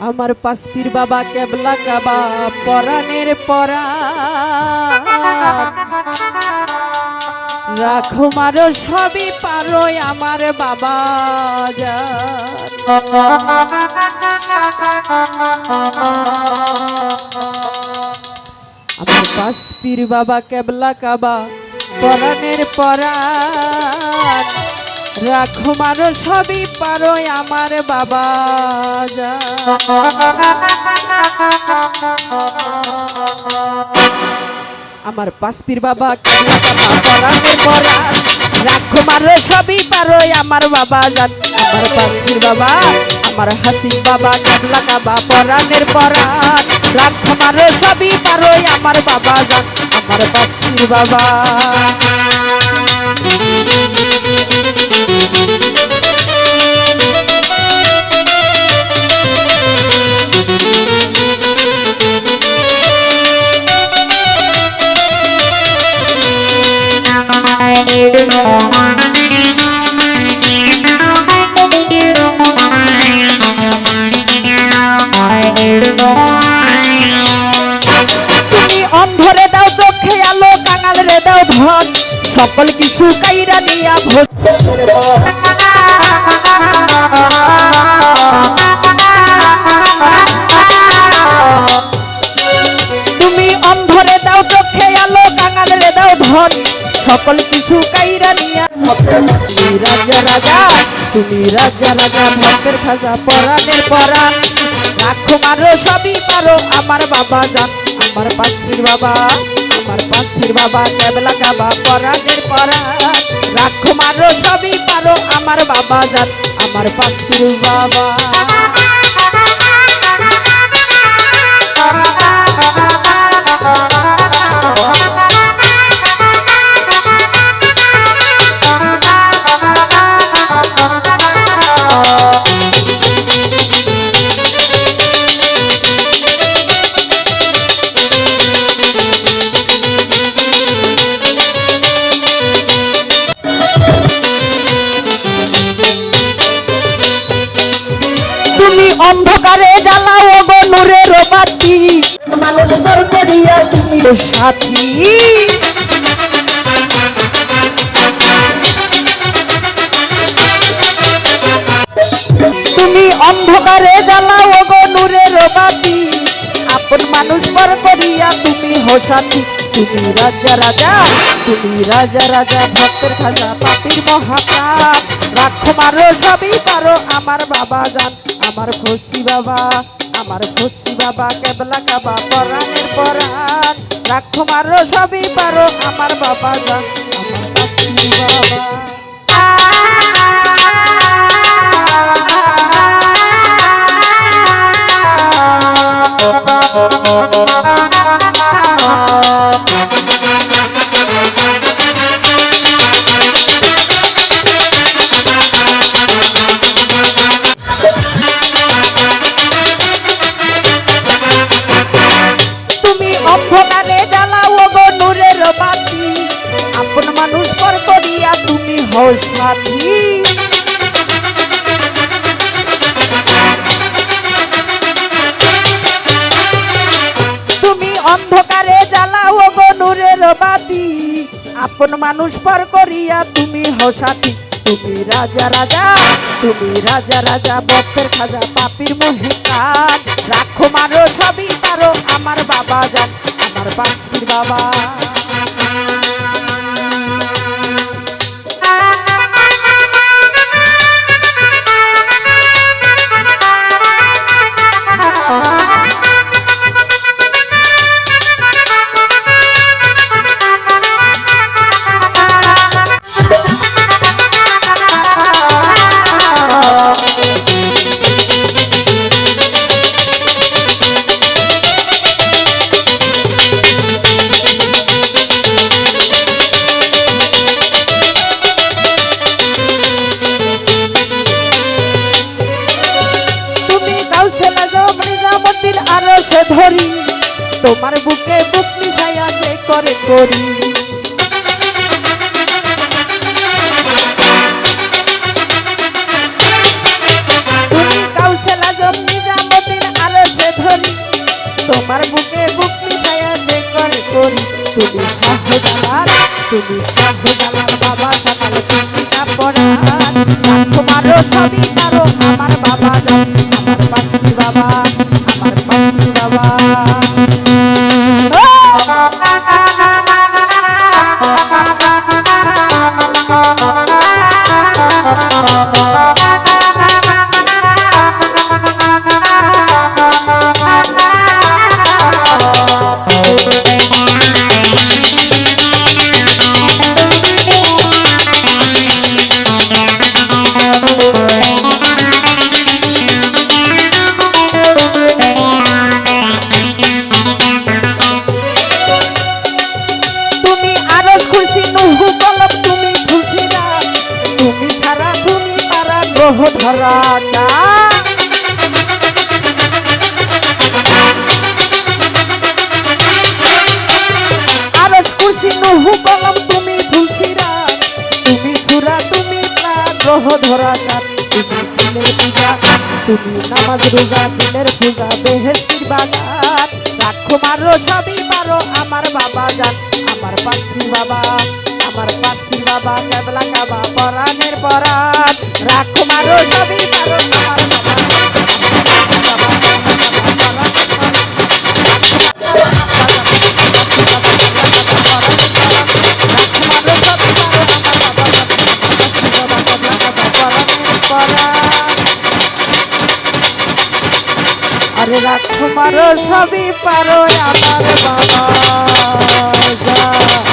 আমার পাস্তির বাবা কেবলা কাবা, পরাণের পরা রাখো মারো সবই পারো আমার বাবা জান। আমার পাস্তির বাবা কেবলা কাবা, পরাণের পরাণ রাখো মারো সবই পারো আমার বাবা আমার পাস্তির বাবা রাখো মারো সবই পারো আমার বাবা জান আমার পাস্তির বাবা, আমার হাসিন বাবা কেবলা কাবা পরাণের পরাণ রাখো মারো সবই পারো আমার বাবা জান আমার পাস্তির বাবা। তুমি অন্ধরে দাও চোখে আলো কাঙাল রে দাও ধন। সকল কিছু কাইরা নিয়া ভোজ তুমি অন্ধরে দাও চোখে আলো কাঙাল রে দাও ধন। সকল কিছু কাইরা নিয়া রাজা রাজা, তুমি রাজা রাজা ভক্তের খাজা পরাণের পরাণ রাখো মারো, সবই পারো আমার বাবা যান আমার পাখির বাবা, আমার পাখির বাবা দেবলা গাবা পরাণের পরাণ রাখো সবই পারো আমার বাবা যান আমার পাখির বাবা। নূরের বাতি মানুষ দর করিয়া তুমি সাথী। তুমি অন্ধকারে জ্বালাও গো নূরের বাতি আপন মানুষ পর করিয়া তুমি হো সাথী। তুমি রাজা রাজা তুমি রাজা রাজা ভক্তের খাজা পাপির মহাকাপ রাখো মারো সবই পারো আমার বাবা যান আমার খুশি বাবা। আমার খুশি বাবা, কেবলা কাবা পরাণের পরাণ। রাখো মারো সবই পারো আমার বাবা জান বাবা। তুমি বাতি আপন মানুষ পর করিয়া তুমি হসাতি তুমি রাজা রাজা, তুমি রাজা রাজা বক্তের খাজা, পাপির মহিকান রাখো মারো সবই পারো আমার বাবা যান, আমার পাখির বাবা। করে ধরি, তোমার বুকে বুক মিশাইয়া যে করে করি। ধরি, তোমার বুকে বুক মিশাইয়া যে করে করি। তুমি তুমি বাবা জানাল তুমি না পড়া তোমারও সবই কারও আমার বাবা জানি আমার পারা গ্রহ ধরা না আরও কলম তুমি খুশি তুমি সুরা তুমি গ্রহ ধরা তুমি দিনের পূজা, তুমি নামাজ রোজা দিনের পূজা, বেহেস্তির বাগান। রাখো মারো সবই পারো আমার বাবা জান, আমার পাখি বাবা। আমার পাখি বাবা কেবলা কাবা পরাণের পরাণ। রাখো মারো সবই পারো আমার বাবা যা।